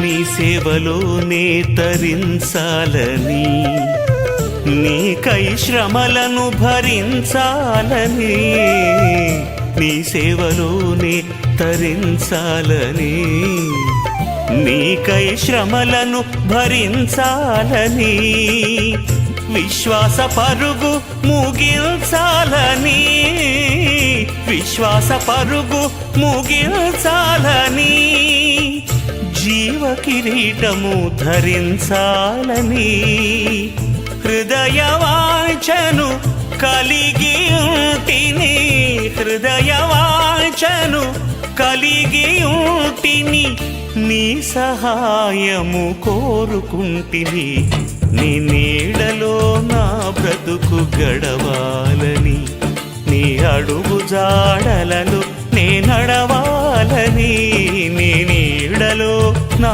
నీ సేవలోనే తరించాలని నీకై శ్రమలను భరించాలని నీ సేవలోనే తరించాలని నీకై శ్రమలను భరించాలని విశ్వాస పరుగు ముగిల్చాలని విశ్వాస పరుగు ముగిల్చాలని జీవ కిరీటము ధరించాలని హృదయవాంఛను కలిగి ఉంటిని హృదయవాంఛను కలిగి ఉంటిని నీ సహాయము కోరుకుంటిని. నీ నీడలో నా బ్రతుకు గడవాలని నీ అడుగు జాడలలో నే నీడలో నా